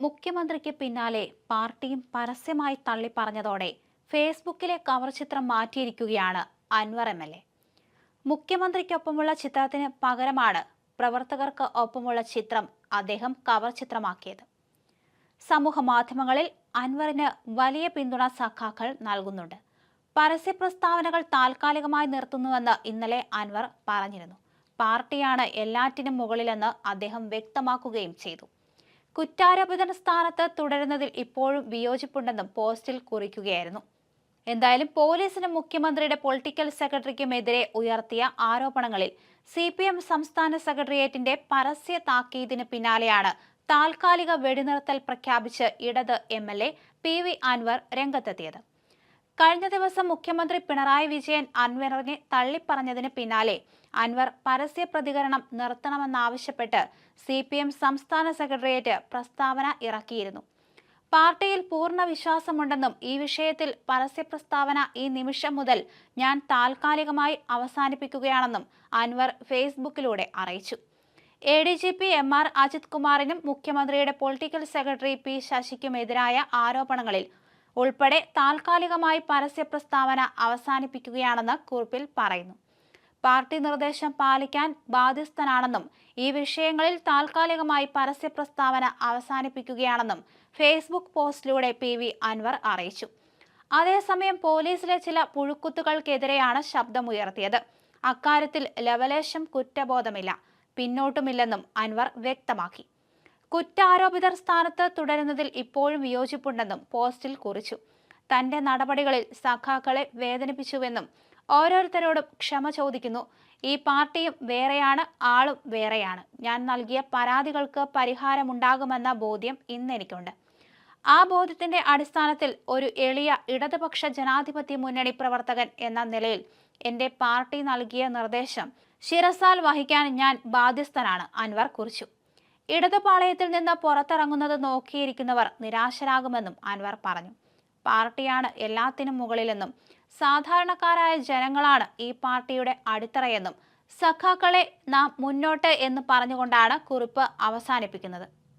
മുഖ്യമന്ത്രിക്ക് പിന്നാലെ പാർട്ടിയും പരസ്യമായി തള്ളിപ്പറഞ്ഞതോടെ ഫേസ്ബുക്കിലെ കവർ ചിത്രം മാറ്റിയിരിക്കുകയാണ് അൻവർ എം എൽ എ. മുഖ്യമന്ത്രിക്കൊപ്പമുള്ള ചിത്രത്തിന് പകരമാണ് പ്രവർത്തകർക്ക് ഒപ്പമുള്ള ചിത്രം അദ്ദേഹം കവർ ചിത്രമാക്കിയത്. സമൂഹ മാധ്യമങ്ങളിൽ അൻവറിന് വലിയ പിന്തുണ സഖാക്കൾ നൽകുന്നുണ്ട്. പരസ്യ പ്രസ്താവനകൾ താൽക്കാലികമായി നിർത്തുന്നുവെന്ന് ഇന്നലെ അൻവർ പറഞ്ഞിരുന്നു. പാർട്ടിയാണ് എല്ലാറ്റിനും മുകളിലെന്ന് അദ്ദേഹം വ്യക്തമാക്കുകയും ചെയ്തു. കുറ്റാരോപിത സ്ഥാനത്ത് തുടരുന്നതിൽ ഇപ്പോഴും വിയോജിപ്പുണ്ടെന്നും പോസ്റ്റിൽ കുറിക്കുകയായിരുന്നു. എന്തായാലും പോലീസിനും മുഖ്യമന്ത്രിയുടെ പൊളിറ്റിക്കൽ സെക്രട്ടറിക്കുമെതിരെ ഉയർത്തിയ ആരോപണങ്ങളിൽ സി പി എം സംസ്ഥാന സെക്രട്ടേറിയറ്റിന്റെ പരസ്യ താക്കീതിന് പിന്നാലെയാണ് താൽക്കാലിക വെടിനിർത്തൽ പ്രഖ്യാപിച്ച് ഇടത് M L A P V Anvar രംഗത്തെത്തിയത്. കഴിഞ്ഞ ദിവസം മുഖ്യമന്ത്രി പിണറായി വിജയൻ അൻവറിനെ തള്ളിപ്പറഞ്ഞതിന് പിന്നാലെ അൻവർ പരസ്യ പ്രതികരണം നിർത്തണമെന്നാവശ്യപ്പെട്ട് സി പി എം സംസ്ഥാന സെക്രട്ടേറിയറ്റ് പ്രസ്താവന ഇറക്കിയിരുന്നു. പാർട്ടിയിൽ പൂർണ വിശ്വാസമുണ്ടെന്നും ഈ വിഷയത്തിൽ പരസ്യ പ്രസ്താവന ഈ നിമിഷം മുതൽ ഞാൻ താൽക്കാലികമായി അവസാനിപ്പിക്കുകയാണെന്നും അൻവർ ഫേസ്ബുക്കിലൂടെ അറിയിച്ചു. A D G P M R Ajith കുമാറിനും മുഖ്യമന്ത്രിയുടെ പൊളിറ്റിക്കൽ സെക്രട്ടറി പി ശശിക്കുമെതിരായ ആരോപണങ്ങളിൽ ഉൾപ്പെടെ താൽക്കാലികമായി പരസ്യ പ്രസ്താവന അവസാനിപ്പിക്കുകയാണെന്ന് കുറിപ്പിൽ പറയുന്നു. പാർട്ടി നിർദ്ദേശം പാലിക്കാൻ ബാധ്യസ്ഥനാണെന്നും ഈ വിഷയങ്ങളിൽ താൽക്കാലികമായി പരസ്യ പ്രസ്താവന അവസാനിപ്പിക്കുകയാണെന്നും ഫേസ്ബുക്ക് പോസ്റ്റിലൂടെ പി വി അൻവർ അറിയിച്ചു. അതേസമയം പോലീസിലെ ചില പുഴുക്കുത്തുകൾക്കെതിരെയാണ് ശബ്ദമുയർത്തിയത്. അക്കാര്യത്തിൽ ലവലേശം കുറ്റബോധമില്ല പിന്നോട്ടുമില്ലെന്നും അൻവർ വ്യക്തമാക്കി. കുറ്റാരോപിതർ സ്ഥാനത്ത് തുടരുന്നതിൽ ഇപ്പോഴും വിയോജിപ്പുണ്ടെന്നും പോസ്റ്റിൽ കുറിച്ചു. തന്റെ നടപടികളിൽ സഖാക്കളെ വേദനിപ്പിച്ചുവെന്നും ഓരോരുത്തരോടും ക്ഷമ ചോദിക്കുന്നു. ഈ പാർട്ടിയും വേറെയാണ് ആളും വേറെയാണ്. ഞാൻ നൽകിയ പരാതികൾക്ക് പരിഹാരമുണ്ടാകുമെന്ന ബോധ്യം ഇന്നെനിക്കുണ്ട് ആ ബോധ്യത്തിന്റെ അടിസ്ഥാനത്തിൽ ഒരു എളിയ ഇടതുപക്ഷ ജനാധിപത്യ മുന്നണി പ്രവർത്തകൻ എന്ന നിലയിൽ എന്റെ പാർട്ടി നൽകിയ നിർദ്ദേശം ശിരസാൽ വഹിക്കാൻ ഞാൻ ബാധ്യസ്ഥനാണ് അൻവർ കുറിച്ചു. ഇടതുപാളയത്തിൽ നിന്ന് പുറത്തിറങ്ങുന്നത് നോക്കിയിരിക്കുന്നവർ നിരാശരാകുമെന്നും അൻവർ പറഞ്ഞു. പാർട്ടിയാണ് എല്ലാത്തിനും മുകളിലെന്നും സാധാരണക്കാരായ ജനങ്ങളാണ് ഈ പാർട്ടിയുടെ അടിത്തറയെന്നും സഖാക്കളെ നാം മുന്നോട്ട് എന്ന് പറഞ്ഞുകൊണ്ടാണ് കുറിപ്പ് അവസാനിപ്പിക്കുന്നത്.